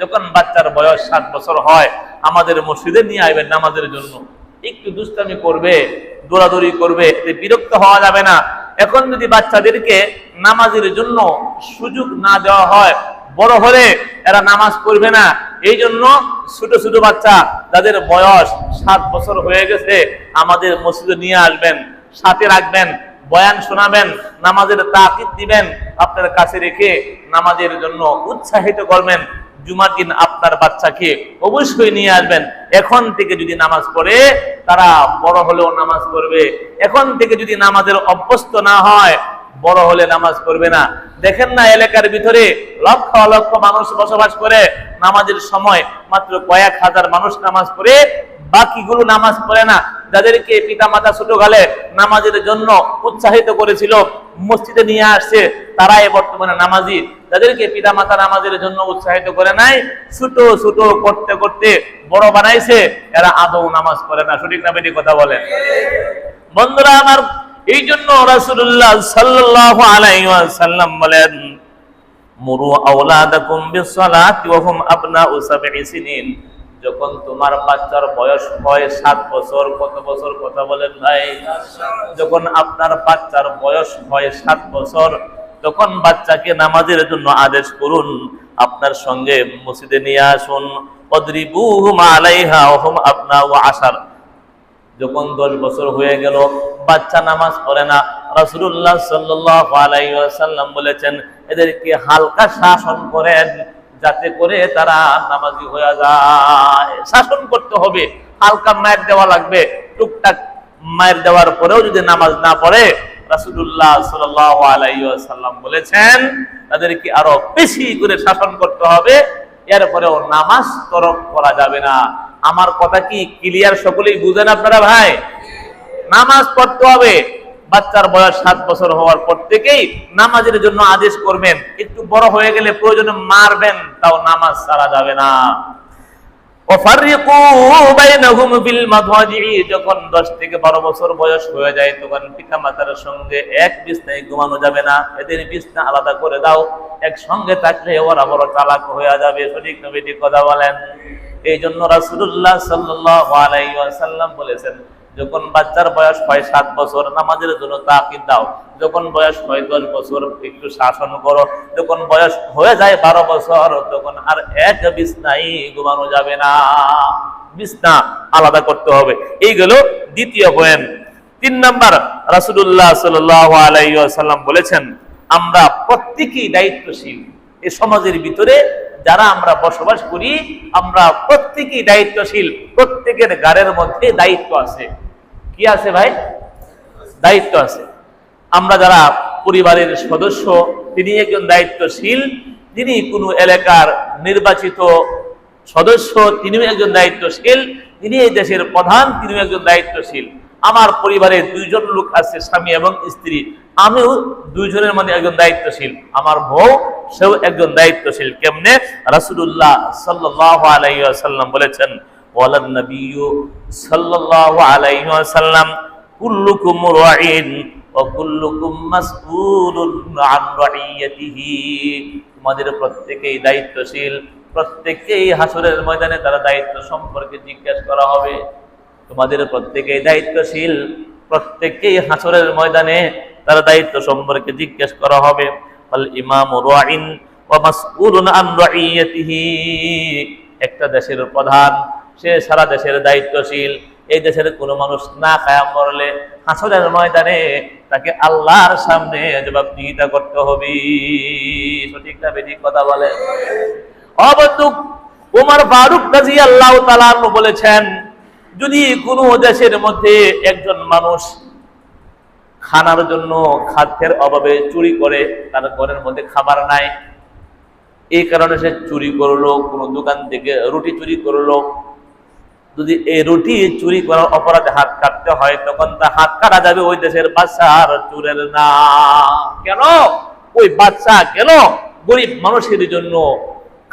যখন বাচ্চার বয়স সাত বছর হয়, আমাদের মসজিদে নিয়ে আসবেন নামাজের জন্য। একটু দুষ্টামি করবে, দৌড়াদৌড়ি করবে বিরক্ত হওয়া যাবে না। এখন যদি বাচ্চাদেরকে নামাজের জন্য সুযোগ না দেওয়া হয়, বড় হলে এরা নামাজ পড়বে না। এই জন্য ছোট ছোট বাচ্চা যাদের বয়স সাত বছর হয়ে গেছে, আমাদের মসজিদে নিয়ে আসবেন, সাথে রাখবেন, বয়ান শোনাবেন, নামাজের তাকিদ দিবেন, আপনার কাছে রেখে নামাজের জন্য উৎসাহিত করবেন। জুমার দিন আপনার বাচ্চাকে অবশ্যই নিয়ে আসবেন। এখন থেকে যদি নামাজ পড়ে, তারা বড় হলেও নামাজ পড়বে। এখন থেকে যদি নামাজের অভ্যস্ত না হয়, বড় হলে নামাজ পড়বে না। দেখেন না এলাকার ভিতরে লক্ষ লক্ষ মানুষ বসবাস করে। নামাজের সময় মাত্র কয়েক হাজার মানুষ নামাজ পড়ে, বাকিগুলো নামাজ পড়ে না। যাদেরকে পিতা মাতা ছোটকালে নামাজের জন্য উৎসাহিত করেছিল, মসজিদে নিয়ে আসছে, তারাই বর্তমানে নামাজি। যাদেরকে পিতা মাতা নামাজের জন্য উৎসাহিত করে নাই, ছোট ছোট করতে করতে বড় বানাইছে, এরা আদৌ নামাজ পড়ে না। সঠিক না বেটি কথা বলেন? বন্ধুরা আমার এই জন্য রাসূলুল্লাহ সাল্লাল্লাহু আলাইহি ওয়াসাল্লাম বলেন, মুরু আওলাদাকুম বিসসালাতি ওয়া হুম আবনাউ সাবঈ সিনিন। যখন তোমার বাচ্চার বয়স হয় সাত বছর, কত বছর কথা বলেন ভাই? যখন আপনার বাচ্চার বয়স হয় সাত বছর, তখন বাচ্চাকে নামাজের জন্য আদেশ করুন। আপনার সঙ্গে মসজিদে নিয়ে আসুন। যখন দশ বছর হয়ে গেল, বাচ্চা নামাজ পড়ে না। রাসূলুল্লাহ সাল্লাল্লাহু ওয়াসাল্লাম বলেছেন, এদেরকে হালকা শাসন করেন। যাতে করে তারা নামাজি হয়ে যায়। শাসন করতে হবে। হালকা মায়ের দেওয়া লাগবে। টুকটাক মায়ের দেওয়ার পরেও যদি নামাজ না পড়ে, রাসূলুল্লাহ সাল্লাল্লাহু আলাইহি বলেছেন, তাদেরকে আরও বেশি করে শাসন করতে হবে। এরপরেও নামাজ তরক করা যাবে না। আমার কথা কি ক্লিয়ার সকলেই বুঝেন আপনারা ভাই? নামাজ পড়তে হবে। বাচ্চার বয়স সাত বছর হওয়ার পর থেকেই নামাজের জন্য আদেশ করবেন। একটু বড় হয়ে গেলে প্রয়োজনে মারবেন, তাও নামাজ সারা যাবে না। যখন দশ থেকে বারো বছর বয়স হয়ে যায়, তখন পিতা মাতার সঙ্গে এক বিছনায় ঘুমানো যাবে না। এদের বিছনা আলাদা করে দাও, একসঙ্গে থাকলে ওরা বড় চালাক হয়ে যাবে, সঠিক নবীটি কথা বলেন। এই জন্য রাসুল্লাহ সাল্লাম বলেছেন যখন বাচ্চার বয়স হয় সাত বছর, নামাজের জন্য তাকিদ দাও। যখন বয়স হয় দশ বছর, একটু শাসন করো। যখন বয়স হয়ে যায় বারো বছর, তখন আর এক বিছনাই ঘুমানো যাবে না। বিছনা আলাদা করতে হবে। এইগুলো দ্বিতীয় পয়েন্ট তিন নম্বর রাসুল্লাহ সাল্লাম বলেছেন, আমরা প্রত্যেকেই দায়িত্বশীল। এই সমাজের ভিতরে যারা আমরা বসবাস করি, আমরা প্রত্যেকেই দায়িত্বশীল। প্রত্যেকের গাড়ের মধ্যে দায়িত্ব আছে। কি আছে ভাই? দায়িত্ব আছে। আমরা যারা পরিবারের সদস্য, তিনি একজন দায়িত্বশীল, তিনি কোনো এলাকার নির্বাচিত সদস্য, তিনিও একজন দায়িত্বশীল, তিনি এই দেশের প্রধান, তিনিও একজন দায়িত্বশীল। আমার পরিবারে দুইজন লোক আছে, স্বামী এবং স্ত্রী। আমিও দুইজনের মধ্যে একজন দায়িত্বশীল। আমার বউ, সেও একজন দায়িত্বশীল। কেমনে? রাসূলুল্লাহ সাল্লাল্লাহু আলাইহি ওয়াসাল্লাম বলেছেন তোমাদের প্রত্যেকেই দায়িত্বশীল প্রত্যেকেই হাসরের ময়দানে তারা দায়িত্ব সম্পর্কে জিজ্ঞেস করা হবে। তোমাদের প্রত্যেকেই দায়িত্বশীল প্রত্যেকেই হাসরের ময়দানে তার দায়িত্ব সম্পর্কে জিজ্ঞেস করা হবে। আল ইমাম একটা দেশের প্রধান সে সারা দেশের দায়িত্বশীল, এই দেশের কোনো মানুষ না খায়া মরলে হাসরের ময়দানে তাকে আল্লাহর সামনে জবাবদিহিতা করতে হবে। সঠিক না কথা বলে? অবন্দুক উমার ফারুক রাজি আল্লাহ তালান বলেছেন, যদি কোনো দেশের মধ্যে একজন মানুষ খানার জন্য খাদ্যের অভাবে চুরি করে, তার ঘরের মধ্যে খাবার নাই, এই কারণে সে চুরি করল, কোনো দোকান থেকে রুটি চুরি করল যদি এই রুটি চুরি করার অপরাধে হাত কাটতে হয়, তখন তা হাত কাটা যাবে ওই দেশের বাচ্চার চুরের না। কেন? ওই বাচ্চা কেন গরিব মানুষের জন্য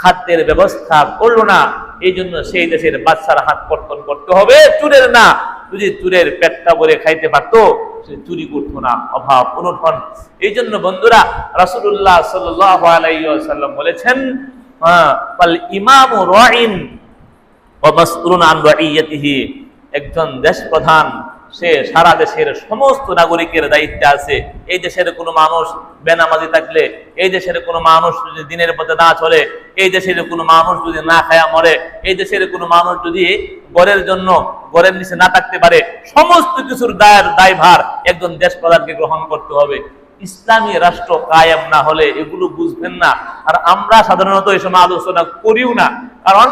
খাদ্যের ব্যবস্থা করল না? এই জন্য সেই দেশের বাচ্চার হাত কর্তন করতে হবে, চুরের না। যদি চুরের পেটটা ভরে খাইতে পারতো, সে চুরি করতো না, অভাব অনুঠন এই জন্য বন্ধুরা রাসুল্লাহ সাল্লাম বলেছেন হ্যাঁ ইমামু রাইন ওয়া মাসউলুন আন রাইয়াতিহি একজন দেশ প্রধান সে সারা দেশের সমস্ত নাগরিকের দায়িত্বে আছে। এই দেশের কোনো মানুষ বেনামাজি থাকলে, এই দেশের কোনো মানুষ যদি দিনের পথে না চলে, এই দেশের কোনো মানুষ যদি না খায়া মরে, এই দেশের কোনো মানুষ যদি গড়ের জন্য, গড়ের নিচে না থাকতে পারে, সমস্ত কিছুর দায়ের, দায়ভার একজন দেশ প্রধানকে গ্রহণ করতে হবে। ইসলামী রাষ্ট্র কায়েম না হলে এগুলো বুঝবেন না। আর আমরা সাধারণত এই সময় আলোচনা করিও না। কারণ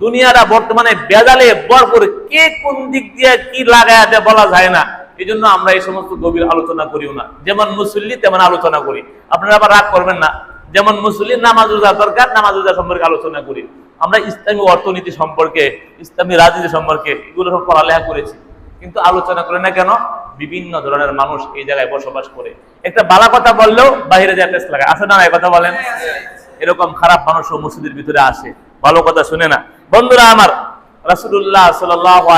দুনিয়াটা বর্তমানে বেজালে ভরপুর। কে কোন দিক দিয়ে কি লাগায় বলা যায় না। এই জন্য আমরা এই সমস্ত গভীর আলোচনা করিও না। যেমন মুসল্লি, তেমন আলোচনা করি। আপনারা আবার রাগ করবেন না। যেমন মুসল্লি, নামাজ রোজা দরকার, নামাজ রোজা সম্পর্কে আলোচনা করি। আমরা ইসলামী অর্থনীতি সম্পর্কে, ইসলামী রাজনীতি সম্পর্কে এগুলো সব পড়ালেখা করেছি। কিন্তু আলোচনা করে না কেন? বিভিন্ন ধরনের মানুষ এই জায়গায় বসবাস করে। একটা বালা কথা বললেও বাইরে যায় টেস্ট লাগায় আছে না কথা বলেন? এরকম খারাপ মানুষও মসজিদের ভিতরে আসে। ভালো কথা শুনে না। বন্ধুরা আমার সাল্লাল্লাহু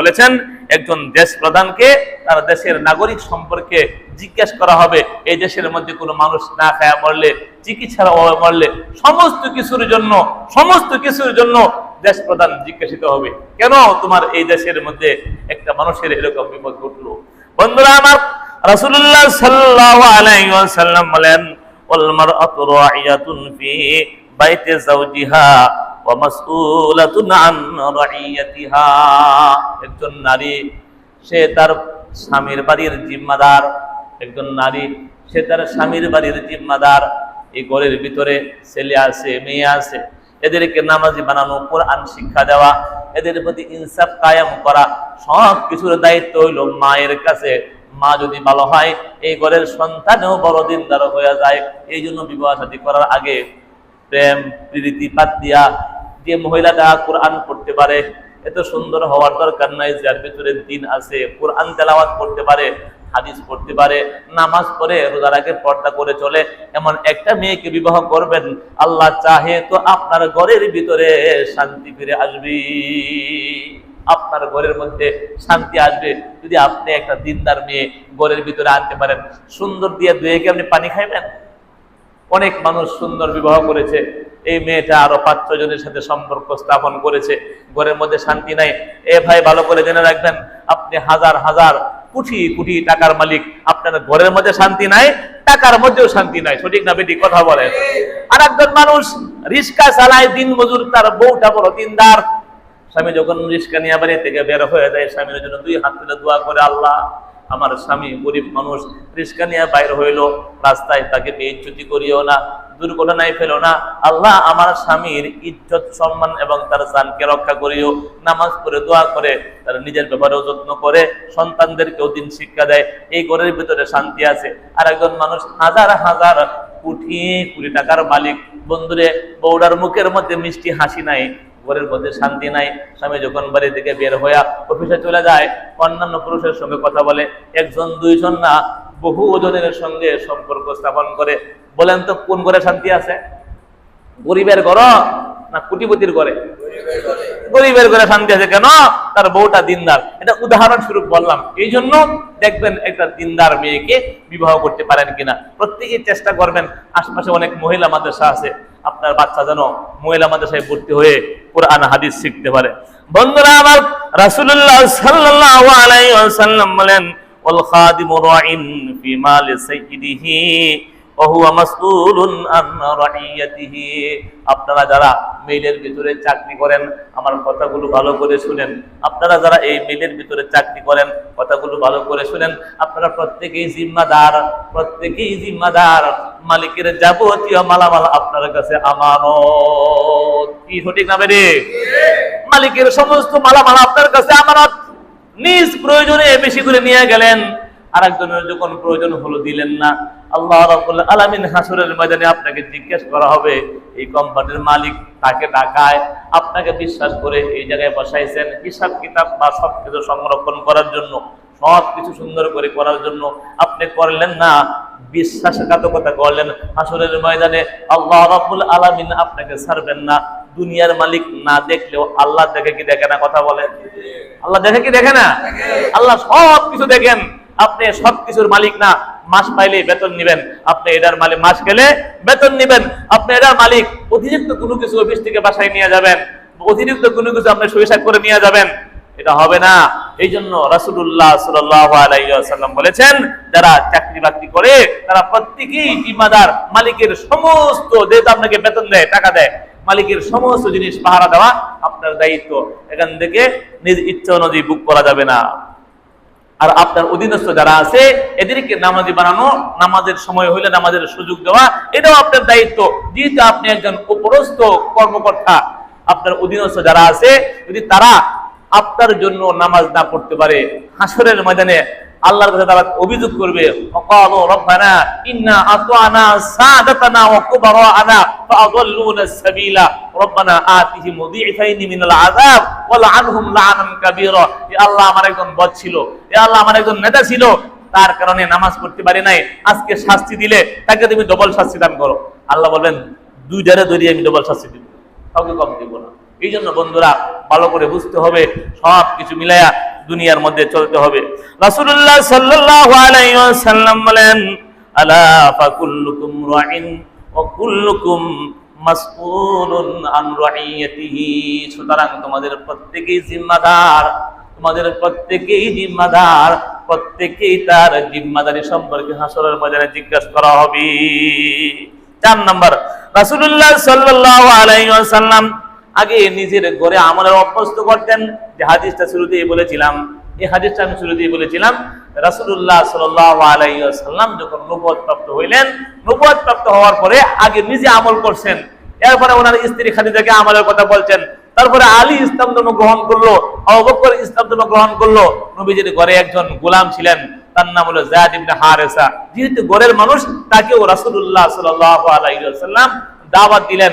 বলেছেন, একজন দেশ প্রধানকে তার দেশের নাগরিক সম্পর্কে করা হবে। এই দেশের মধ্যে কোনো মানুষ না খায়া মরলে, চিকিৎসার অভাবে মরলে সমস্ত কিছুর জন্য, সমস্ত কিছুর জন্য দেশ প্রধান জিজ্ঞাসিত হবে। কেন তোমার এই দেশের মধ্যে একটা মানুষের এরকম বিপদ ঘটলো? বন্ধুরা আমার রাসুল্লাহ সাল্লাল্লাহু আলাইহি ওয়াসাল্লাম বলেন একজন নারী, সে তার স্বামীর বাড়ির জিম্মাদার। একজন নারী, সে তার স্বামীর বাড়ির জিম্মাদার। এই ঘরের ভিতরে ছেলে আছে, মেয়ে আছে। এদেরকে নামাজি বানানো, কোরআন শিক্ষা দেওয়া, এদের প্রতি ইনসাফ কায়াম করা সব কিছুর দায়িত্ব হইল মায়ের কাছে। মা যদি ভালো হয়, এই ঘরের সন্তানেও বড় দিনদার হয়ে যায়। এই জন্য বিবাহ সাথী করার আগে প্রেম, প্রীতি পাত দিয়া যে মহিলাটা কোরআন পড়তে পারে, এত সুন্দর হওয়ার দরকার নাই, যার ভিতরে দিন আছে, কোরআন তেলাওয়াত করতে পারে, হাদিস পড়তে পারে, নামাজ পড়ে, রোজার আগে পর্দা করে চলে, এমন একটা মেয়েকে বিবাহ করবেন, আল্লাহ চাহে তো আপনার ঘরের ভিতরে শান্তি ফিরে আসবে। আপনার ঘরের মধ্যে শান্তি আসবে। যদি আপনি একটা দিনদার মেয়ে ঘরের ভিতরে আনতে পারেন, সুন্দর দিয়ে দুয়ে কি আপনি পানি খাইবেন? অনেক মানুষ সুন্দর বিবাহ করেছে। এই মেয়েটা আরও পাঁচ জনের সাথে সম্পর্ক স্থাপন করেছে। ঘরের মধ্যে শান্তি নাই। এ ভাই, ভালো করে জেনে রাখবেন, আপনি হাজার হাজার কোটি কোটি টাকার মালিক। আপনার ঘরের মধ্যে শান্তি নাই, টাকার মধ্যেও শান্তি নাই। সঠিক না বেটি কথা বলেন আর একজন মানুষ রিক্সা চালায় দিন মজুর তার বউটা বড় দিনদার। স্বামী যখন রিক্সা নিয়ে বাড়ি থেকে বের হয়ে যায়, স্বামীর জন্য দুই হাত তুলে দোয়া করে, আল্লাহ, আমার স্বামী গরিব মানুষ রিস্কা নিয়ে বাইর হইল। রাস্তায় তাকে বেইজ্জতি করিও না। দুর্ঘটনায় ফেলো না। আল্লাহ আমার স্বামীর ইজ্জত, সম্মান এবং তার জানকে রক্ষা করিও। নামাজ পড়ে, দোয়া করে, তার নিজের ব্যাপারেও যত্ন করে, সন্তানদেরকেও দিন শিক্ষা দেয়। এই ঘরের ভিতরে শান্তি আছে। আর একজন মানুষ হাজার হাজার কোটি কোটি টাকার মালিক। বন্ধুরে বৌড়ার মুখের মধ্যে মিষ্টি হাসি নাই। ঘরের মধ্যে শান্তি নাই। স্বামী যখন বাড়ি থেকে বের হইয়া অফিসে চলে যায়, অন্যান্য পুরুষের সঙ্গে কথা বলে। একজন, দুইজন না, বহু ওজনের সঙ্গে সম্পর্ক স্থাপন করে। বলেন তো, কোন ঘরে শান্তি আছে? গরিবের ঘর না কুটিপতির ঘরে? গরিবের ঘরে শান্তি আছে কেন? তার বউটা দিনদার। এটা উদাহরণ স্বরূপ বললাম। এই জন্য দেখবেন একটা দিনদার মেয়েকে বিবাহ করতে পারেন কিনা। প্রত্যেকে চেষ্টা করবেন। আশপাশে অনেক মহিলা মাদ্রাসা আছে। আপনার বাচ্চা যেন মহিলা মাদ্রাসায় ভর্তি হয়ে কোরআন, হাদিস শিখতে পারে। বন্ধুরা, আমার রাসূলুল্লাহ সাল্লাল্লাহু আলাইহি বলেন, ওয়াল খাদিমু আপনারা যারা মেইলের ভিতরে চাকরি করেন, আমার কথাগুলো ভালো করে শুনেন। আপনারা যারা এই মেইলের ভিতরে চাকরি করেন, কথাগুলো ভালো করে শুনেন। আপনারা প্রত্যেকেই জিম্মাদার প্রত্যেকেই জিম্মাদার। মালিকের যাবতীয় মালামাল আপনার কাছে আমানত। কি সঠিক না রে মালিকের সমস্ত মালামাল আপনার কাছে আমানত। নিজ প্রয়োজনে বেশি করে নিয়ে গেলেন। আর একজনের যখন প্রয়োজন হলো দিলেন না, আল্লাহ রাব্বুল আলামিন হাসরের ময়দানে আপনাকে জিজ্ঞেস করা হবে, এই কোম্পানির মালিক তাকে ডাকায়, আপনাকে বিশ্বাস করে এই জায়গায় বসাইছেন হিসাব কিতাব বা সব কিছু সংরক্ষণ করার জন্য সব কিছু সুন্দর করে করার জন্য আপনি করলেন না, বিশ্বাসঘাতকতা করলেন, হাসরের ময়দানে আল্লাহ রাব্বুল আলামিন আপনাকে ছাড়বেন না, দুনিয়ার মালিক না দেখলেও আল্লাহ দেখে কি দেখে না কথা বলেন? আল্লাহ দেখে কি দেখে না? আল্লাহ সব কিছু দেখেন। আপনি সব কিছুর মালিক না, মাস পাইলে বেতন নিবেন। আপনি এটার মালিক মাস গেলে বেতন নিবেন। আপনি এটার মালিক, অতিরিক্ত কোনো কিছু অফিস থেকে বাসায় নিয়ে যাবেন। অতিরিক্ত কোনো কিছু আপনি সরিষা করে নিয়ে যাবেন। এটা হবে না। এই জন্য রাসুল্লাহ সাল্লাম বলেছেন, যারা চাকরি বাকরি করে, তারা প্রত্যেকেই জিম্মাদার মালিকের সমস্ত যেহেতু আপনাকে বেতন দেয়, টাকা দেয়, মালিকের সমস্ত জিনিস পাহারা দেওয়া আপনার দায়িত্ব। এখান থেকে নিজ ইচ্ছা অনুযায়ী বুক করা যাবে না। আর আপনার অধীনস্থ যারা আছে, এদেরকে নামাজি বানানো, নামাজের সময় হইলে নামাজের সুযোগ দেওয়া, এটাও আপনার দায়িত্ব। যেহেতু আপনি একজন উপরস্থ কর্মকর্তা, আপনার অধীনস্থ যারা আছে, যদি তারা আপনার জন্য নামাজ না পড়তে পারে, হাসরের ময়দানে আল্লাহর কাছে তারা অভিযোগ করবে অকাল রব্বানা ইন্না আতানা সাদাতানা ওয়া কুবারানা ফাআদাল্লুনা সাবিলা। রব্বানা আতিহিম দিফাইনি মিনাল আযাব ওয়া লাআনহুম লাআনান কাবীরা। এ আল্লাহ আমার একজন বদ ছিল, এ আল্লাহ আমার একজন নেতা ছিল, তার কারণে নামাজ পড়তে পারি নাই। আজকে শাস্তি দিলে তাকে তুমি ডবল শাস্তি দান করো। আল্লাহ বলবেন দুই জারে ধরিয়ে আমি ডবল শাস্তি দিব, কাউকে কম দিব না। এই জন্য বন্ধুরা, ভালো করে বুঝতে হবে সব কিছু মিলায়া দুনিয়ার মধ্যে চলতে হবে। রাসূলুল্লাহ সাল্লাল্লাহু আলাইহি ওয়াসাল্লাম বলেন, আলা ফাকুল্লুকুম রাইন ওয়া কুল্লুকুম মাসউলুন আন রাইয়াতিহি। সুতরাং তোমাদের প্রত্যেকেই জিম্মাদার, তোমাদের প্রত্যেকেই জিম্মাদার, প্রত্যেকেই তার জিম্মাদারি সম্পর্কে হাসরের ময়দানে জিজ্ঞাসা করা হবে। চার নম্বর, রাসূলুল্লাহ সাল্লাল্লাহু আলাইহি ওয়াসাল্লাম আগে নিজের ঘরে আমলের অভ্যস্ত করতেন। যে হাদিসটা শুরুতেই বলেছিলাম, এই হাদিসটা আমি শুরুতেই বলেছিলাম, রাসূলুল্লাহ সাল্লাল্লাহু আলাইহি ওয়াসাল্লাম যখন নবুয়ত প্রাপ্ত হইলেন নবুয়ত প্রাপ্ত হওয়ার পরে আগে নিজে আমল করছেন। এরপরে ওনার স্ত্রী খাদিজাকে আমলের কথা বলছেন। তারপরে আলী ইসলাম ধর্ম গ্রহণ করল, আবু বকর ইসলাম ধর্ম গ্রহণ করল। নবীজির ঘরে একজন গোলাম ছিলেন, তার নাম হলো জায়দ ইবনে হারেসা। যেহেতু ঘরের মানুষ, তাকেও আলাইহি ওয়াসাল্লাম দাওয়াত দিলেন।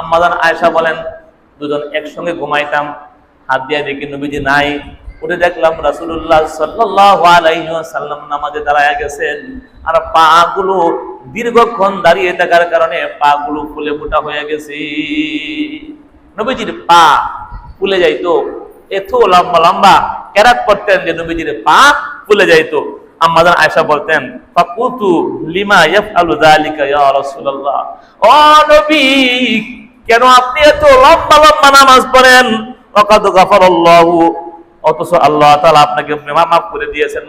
আম্মাজান আয়েশা বলেন, দুজন একসঙ্গে ঘুমাইতাম, হাত দিয়া দেখি নবীজি নাই। উঠে দেখলাম রাসুল্লাহ ওয়াসাল্লাম নামাজে দাঁড়ায় গেছেন। আর পা গুলো দীর্ঘক্ষণ দাঁড়িয়ে থাকার কারণে পা গুলো ফুলে মোটা হয়ে গেছে। নবীজির পা ফুলে যাইতো, এত লম্বা লম্বা কেরাত করতেন যে নবীজির পা ফুলে যাইতো। আম্মাজান আয়েশা বলতেন ফাকুতু লিমা ইয়াফআলু যালিকা ইয়া রাসূলুল্লাহ? ও নবী কেন আপনি এত লম্বা লম্বা নামাজ পড়েন? ওয়াকাদ গাফারাল্লাহু। অথচ আল্লাহ তাআলা আপনাকে মাফ করে দিয়েছেন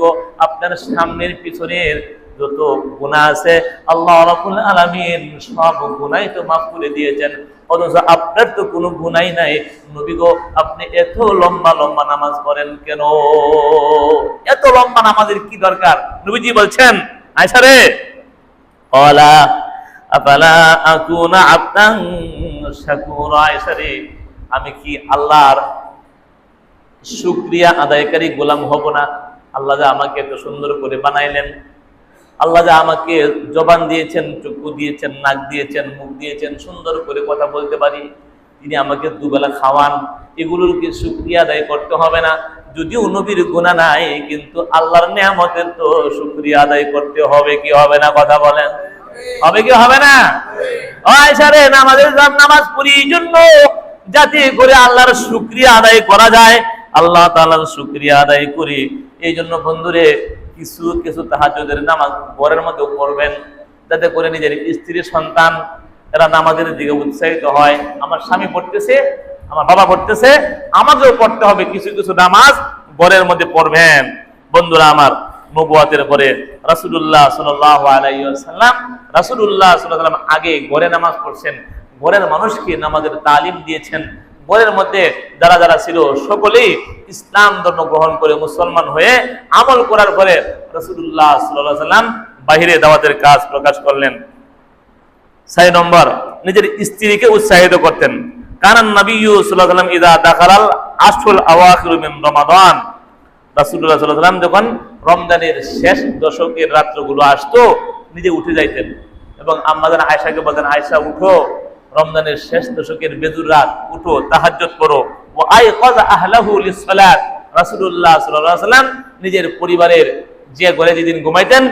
গো, আপনার সামনের পিছনের যত গুনাহ আছে, আল্লাহ রাব্বুল আলামিন সব গুনাহ তো মাফ করে দিয়েছেন। অথচ আপনার তো কোনো গুনাই নাই। নবী গো, আপনি এত লম্বা লম্বা নামাজ পড়েন কেন? এত লম্বা নামাজের কি দরকার? নবীজি বলছেন, আয়সা রে আমি কি আল্লাহর শুক্রিয়া আদায়কারী গোলাম হব না? আল্লাহ যা আমাকে এত সুন্দর করে বানাইলেন, আল্লাহ যা আমাকে জবান দিয়েছেন চক্ষু দিয়েছেন, নাক দিয়েছেন, মুখ দিয়েছেন, সুন্দর করে কথা বলতে পারি। তিনি আমাকে দুবেলা খাওয়ান, এগুলোর কি শুক্রিয়া আদায় করতে হবে না। যদিও নবীর গুণা নাই, কিন্তু আল্লাহর নিয়ামতের তো শুক্রিয়া আদায় করতে হবে, কি হবে না কথা বলেন? হবে কি হবে না? নামাজের নামাজ পড়ি জন্য যাতে করে আল্লাহর আদায় করা যায়, আল্লাহ তাআলার শুক্রিয়া আদায় করি। এই জন্য বন্ধুরে, কিছু কিছু তাহাজ্জুদের নামাজ ঘরের মধ্যে পড়বেন, যাতে করে নিজের স্ত্রী সন্তান এরা নামাজের দিকে উৎসাহিত হয়। আমার স্বামী পড়তেছে, আমার বাবা পড়তেছে, আমাকেও পড়তে হবে কিছু কিছু নামাজ, ঘরের মধ্যে পড়বেন। বন্ধুরা আমার, নবুয়াতের পরে রাসূলুল্লাহ সাল্লাল্লাহু আলাইহি ওয়াসাল্লাম, রাসূলুল্লাহ আলাইহি আগে ঘরে নামাজ পড়ছেন। ঘরের মানুষকে নামাজের তালিম দিয়েছেন। ঘরের মধ্যে যারা যারা ছিল, সকলেই ইসলাম ধর্ম গ্রহণ করে মুসলমান হয়ে আমল করার পরে রসুল্লাহ সাল্লাম বাহিরে দাওয়াতের কাজ প্রকাশ করলেন। ছয় নম্বর, নিজের স্ত্রীকে উৎসাহিত করতেন। কারণ নবী সাল্লাম ইদা দাখালাল আশুল আওয়াখির মিন রমাদান। রাসুল্লাহ সাল্লাম যখন রমজানের শেষ দশকের রাত্রগুলো আসতো, নিজে উঠে যাইতেন। এবং আমাদের আয়সাকে বলতেন আয়সা উঠো। রমজানের শেষ দশকের বেদুর রাত, উঠো তাহাজ্জত করো ও আই কজ আহলাহু লিসসালাত রাসূলুল্লাহ সাল্লাল্লাহু নিজের পরিবারের যে ঘরে যেদিন ঘুমাইতেন,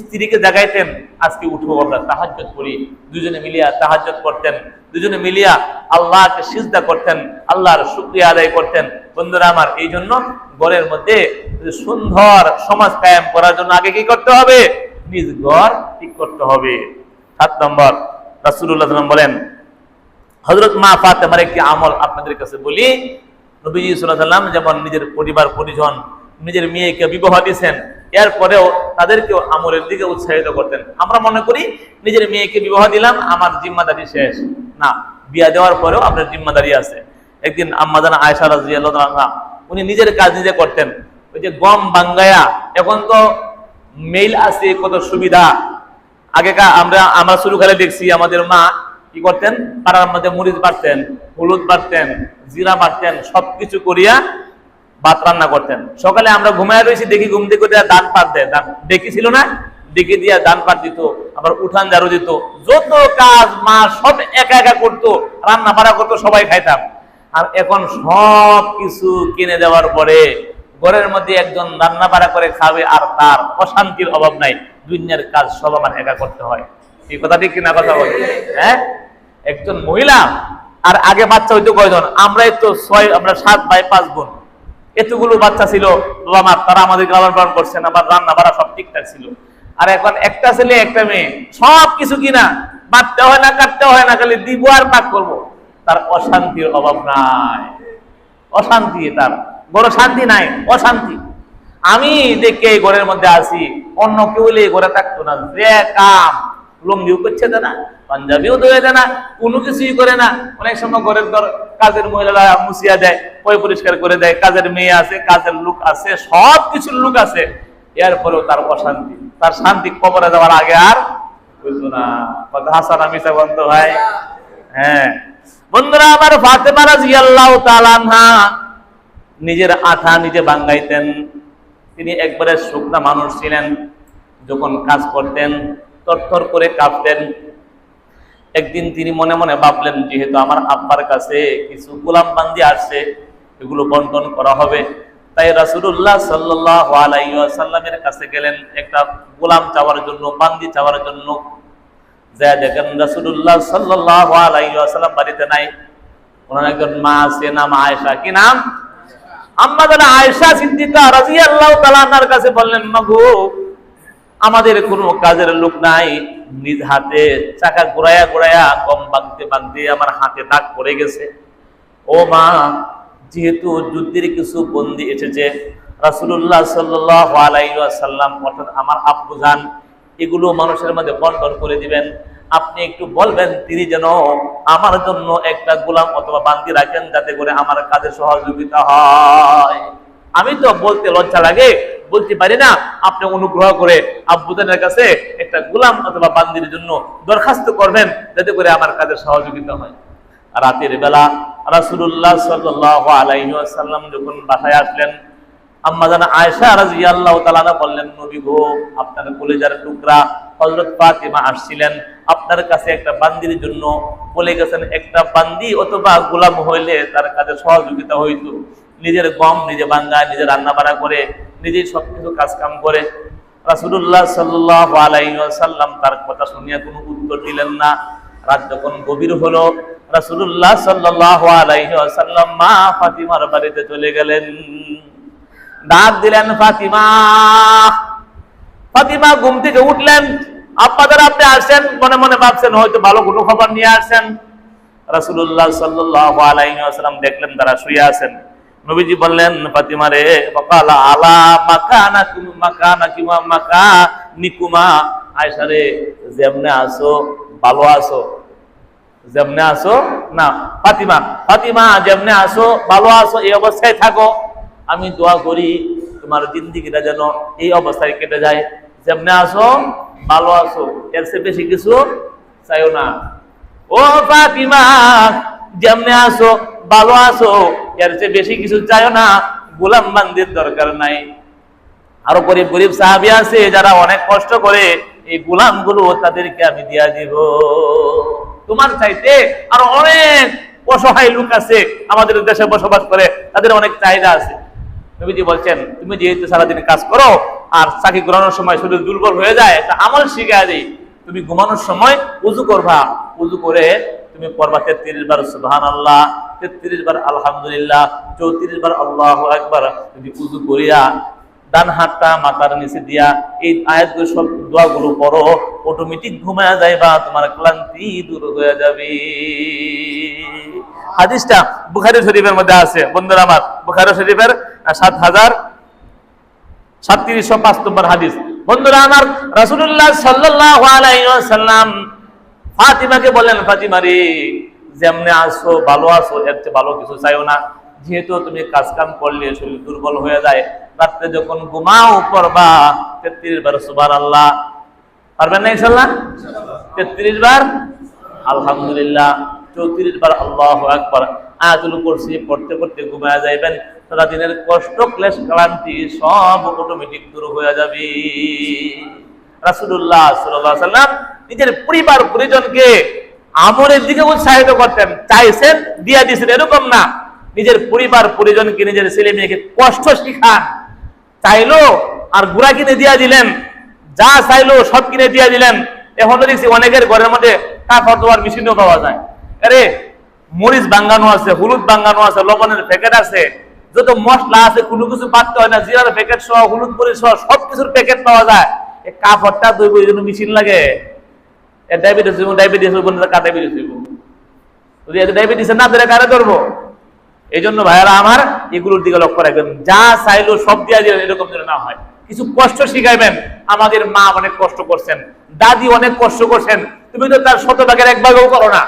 স্ত্রীকে জাগাইতেন, আজকে উঠো আমরা তাহাজ্জত করি দুজনে মিলিয়া তাহাজ্জত করতেন দুজনে মিলিয়া আল্লাহকে সিজদা করতেন, আল্লাহর শুকরিয়া আদায় করতেন। বন্ধুরা আমার, এই জন্য ঘরের মধ্যে সুন্দর সমাজ কায়েম করার জন্য আগে কি করতে হবে? নিজ ঘর ঠিক করতে হবে। সাত নম্বর, রাসূলুল্লাহ সাল্লাম বলেন, হযরত মা ফাতেমার একটি আমল আপনাদের কাছে বলি। নবীজি সাল্লাম যেমন নিজের পরিবার পরিজন নিজের মেয়েকে বিবাহ দিয়েছেন। এরপরেও তাদেরকেও আমলের দিকে উৎসাহিত করতেন। আমরা মনে করি নিজের মেয়েকে বিবাহ দিলাম, আমার জিম্মাদারি শেষ। না, বিয়া দেওয়ার পরেও আপনার জিম্মাদারি আছে। একদিন আম্মাদান আয়সা রাজিয়াল্লাহু উনি নিজের কাজ নিজে করতেন। ওই যে গম বাঙ্গায়া, এখন তো মেইল আছে, কত সুবিধা। আগেকার আমরা আমরা শুরু করে দেখছি আমাদের মা কি করতেন? পাড়ার মধ্যে মরিচ বাড়তেন হলুদ বাড়তেন জিরা বাড়তেন সবকিছু করিয়া ভাত রান্না করতেন। সকালে আমরা ঘুমায় রয়েছি দেখি ঘুম থেকে দান পাত দেয়। দান দেখি ছিল না? দেখে দিয়া দান পাত দিত, আবার উঠান ঝাড়ু দিত। যত কাজ মা সব একা একা করতো, রান্না বাড়া করতো, সবাই খাইতাম। আর এখন সব কিছু কিনে দেওয়ার পরে ঘরের মধ্যে একজন রান্না বাড়া করে খাবে আর তার অশান্তির অভাব নাই। দুনিয়ার কাজ সব আমার একা করতে হয়। এই কথা ঠিক কিনা কথা বলে? হ্যাঁ? একজন মহিলা, আর আগে বাচ্চা হইতো কয়জন? আমরাই তো ছয়, আমরা সাত ভাই পাঁচ বোন। এতগুলো বাচ্চা ছিল মা, তারা আমাদের লালন পালন করছেন আবার রান্না বাড়া সব ঠিকঠাক ছিল। আর এখন একটা ছেলে, একটা মেয়ে, সব কিছু কিনা বাড়তে হয় না, কাটতে হয় না, খালি দিব আর পাক করব। তার অশান্তির অভাব নাই। অশান্তি তার, বড় শান্তি নাই, অশান্তি। আমি দেখে এই ঘরের মধ্যে আছি অন্য কেউ এই ঘরে থাকতো না। যে কাম লঙ্গিও করছে না পাঞ্জাবিও ধরে দেয় না কোনো কিছুই করে না। অনেক সময় ঘরের ধর কাজের মহিলারা মুছিয়া দেয়, পয় পরিষ্কার করে দেয়, কাজের মেয়ে আছে, কাজের লোক আছে, সব কিছুর লোক আছে। এরপরেও তার অশান্তি। তার শান্তি কবরে যাওয়ার আগে আর বুঝতো না। কথা হাসানা মিশা বন্ধ হ্যাঁ। বন্ধুরা, আমার ফাতেমা রাদিয়াল্লাহু তাআলা আনহা নিজের আঠা নিজে বাঙ্গাইতেন তিনি একবারে শুকনা মানুষ ছিলেন। যখন কাজ করতেন তরতর করে কাঁপতেন একদিন তিনি মনে মনে ভাবলেন, যেহেতু আমার আব্বার কাছে কিছু গোলাম বান্দি আসছে, এগুলো বন্টন করা হবে। তাই রাসূলুল্লাহ সাল্লাল্লাহু আলাইহি কাছে গেলেন একটা গোলাম চাওয়ার জন্য, বান্দি চাওয়ার জন্য। যা দেখেন, রাসূলুল্লাহ সাল্লাল্লাহু আলাইহি ওয়াসাল্লাম বাড়িতে নাই। ওনার একজন মা আছে, নাম আয়েশা। কি নাম? আম্মা জানা আয়েশা সিদ্দিকা রাদিয়াল্লাহু তাআলা আনহার কাছে বললেন, মাগো আমাদের কোনো কাজের লোক নাই। নিজ হাতে চাকা ঘুরাইয়া ঘুরাইয়া কম বাঁধতে বাঁধতে আমার হাতে দাগ পড়ে গেছে। ও মা, যেহেতু যুদ্ধের কিছু বন্দি এসেছে আলাইহি ওয়াসাল্লাম, অর্থাৎ আমার আব্বু জান, এগুলো মানুষের মধ্যে বন্টন করে দিবেন। আপনি একটু বলবেন, তিনি যেন আমার জন্য একটা গোলাম অথবা বান্দি রাখেন যাতে করে আমার কাজে সহযোগিতা হয়। আমি তো বলতে লজ্জা লাগে, বলতে পারি না, আপনি অনুগ্রহ করে আব্বুদানের কাছে একটা গোলাম অথবা বান্দির জন্য দরখাস্ত করবেন, যাতে করে আমার কাজের সহযোগিতা হয়। রাতের বেলা রাসূলুল্লাহ সাল্লাল্লাহু আলাইহি ওয়াসাল্লাম যখন বাসায় আসলেন, আম্মা জানা আয়েশা রাদিয়াল্লাহু তাআলা বললেন, নবী গো, আপনার কলিজার টুকরা আসছিলেন। আপনার কাছে একটা বান্দির জন্য বলে গেছেন একটা বান্দি অথবা গোলাম হইলে তার কাজে সহযোগিতা হইতো। নিজের গম, নিজে বাঙ্গায় নিজে রান্না বাড়া করে, নিজেই সবকিছু কাজ কাম করে। রাসূলুল্লাহ সাল্লাল্লাহু আলাইহি ওয়াসাল্লাম তার কথা শুনিয়া কোনো উত্তর দিলেন না। রাত যখন গভীর হলো, রাসূলুল্লাহ সাল্লাল্লাহু আলাইহি ওয়াসাল্লাম মা ফাতিমার বাড়িতে চলে গেলেন। ডাক দিলেন, ফাতিমা! ফাতিমা ঘুম থেকে উঠলেন। আপনাদের আপনি আসছেন মনে মনে ভাবছেন, হয়তো ভালো কোনো খবর নিয়ে আসছেন রাসূলুল্লাহ সাল্লাল্লাহু আলাইহি ওয়াসাল্লাম দেখলেন তারা শুয়ে আছেন। নবীজি বললেন, ফাতিমা রে ফাকালা আলা মাকানা কুম মাকানা কিমা, মাকা নিকুমা আয়েশা রে, যেমনে আসো, ভালো আছো যেমনে আসো, না, ফাতিমা ফাতিমা, যেমনে আসো, ভালো আসো, এই অবস্থায় থাকো। আমি দোয়া করি, তোমার জিন্দিগিটা যেন এই অবস্থায় কেটে যায়। যেমনে আসো, ভালো আসো, এর চেয়ে বেশি কিছু চাইও না। ও ফাতিমা, যেমনে আসো, ভালো আসো এর চেয়ে বেশি কিছু চাইও না, গোলাম বান্দির দরকার নাই। আরও গরিব গরিব সাহাবি আছে, যারা অনেক কষ্ট করে এই গোলামগুলো তাদেরকে আমি দিয়া দিব। তোমার চাইতে আরও অনেক অসহায় লোক আছে, আমাদের দেশে বসবাস করে, তাদের অনেক চাহিদা আছে। নবীজি বলছেন, তুমি যেহেতু সারাদিন কাজ করো আর চাকরি ঘোরানোর সময় শরীর দুর্বল হয়ে যায় তা আমল শিখা দিই। তুমি ঘুমানোর সময় উজু করবা। উজু করে তুমি পড়বা তেত্রিশ বার সুবহান আল্লাহ তেত্রিশ বার আলহামদুলিল্লাহ চৌত্রিশ বার আল্লাহ একবার তুমি উজু করিয়া ডান হাতটা মাথার নিচে দিয়া এই আয়াতগুলো সব দোয়াগুলো পড়ো অটোমেটিক ঘুমায়া যাইবা, তোমার ক্লান্তি দূর হয়ে যাবে। হাদিসটা বুখারী শরীফের মধ্যে আছে। বন্ধুরা আমার, বুখারী শরীফের সাত হাজার সাতত্রিশশো পাঁচ নম্বর হাদিস। বন্ধুরা আমার রাসূলুল্লাহ সাল্লাল্লাহু আলাইহি ওয়াসাল্লাম ফাতিমাকে বলেন ফাতিমা রে, যেমনে আসো, ভালো আসো, এর ভালো কিছু চাইও না। যেহেতু তুমি কাজ কাম করলে, শরীর দুর্বল হয়ে যায়, রাত্রে যখন ঘুমাও, পড়বা, তেত্রিশ বার সুবার আল্লাহ পারবেন না ইনশাল্লাহ তেত্রিশ বার? আলহামদুলিল্লাহ। চৌত্রিশ বার আল্লাহ একবার আয়াতুল করছি পড়তে পড়তে ঘুমায়া যাইবেন। সারা দিনের কষ্ট, ক্লেশ, ক্লান্তি সব অটোমেটিক দূর হয়ে যাবে। আলাইহি সাল্লাম নিজের পরিবার পরিজনকে আমলের দিকে উৎসাহিত করতেন, চাইছেন, দিয়া দিয়েছেন, এরকম না। নিজের পরিবার পরিজনকে নিজের ছেলে মেয়েকে কষ্ট শিখান। চাইলো আর গুড়া কিনে দিয়া দিলেন, যা চাইলো সব কিনে দিয়া দিলেন। এখন তো দেখছি অনেকের ঘরের মধ্যে কাপড় ধোয়ার মেশিনও পাওয়া যায়। আরে, মরিচ বাঙ্গানো আছে, হলুদ বাঙ্গানো আছে, লবণের প্যাকেট আছে। যত মশলা আছে, কোনো কিছু পাততে হয় না, জিরার প্যাকেট সহ, হলুদ মরিচ সহ সব কিছুর প্যাকেট পাওয়া যায়। কাপড়টা দইব এই জন্য মেশিন লাগে। ডায়াবেটিস ডায়াবেটিস কার ডায়াবেটিস হইব যদি ডায়াবেটিস না ধরে, কারে ধরবো? এই জন্য ভাইয়ারা আমার এগুলোর দিকে লক্ষ্য রাখবেন। যা চাইলো সব দিয়া দিলেন, এরকম যেন না হয়। কিছু কষ্ট শিখাইবেন, আমাদের মা অনেক কষ্ট করছেন, দাদি অনেক কষ্ট করছেন। তুমি তো তার শতভাগের এক ভাগও করো না।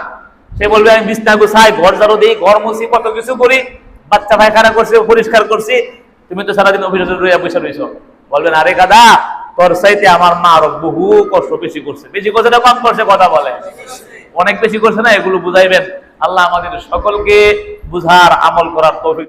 সে বলবে, আমি বিছনা গুছাই, ঘর ঝাড়ু দিই, ঘর মুছি, কত কিছু করি। বাচ্চা ভাই খারাপ করছি, পরিষ্কার করছি। তুমি তো সারাদিন অফিসে রইয়া বসে রইছো। বলবেন, আরে গাদা তোর আমার মা আরও বহু কষ্ট বেশি করছে। বেশি করছে না, কম করছে, কথা বলে। অনেক বেশি করছে না, এগুলো বুঝাইবেন। আল্লাহ আমাদের সকলকে বুঝার আমল করার তৌফিক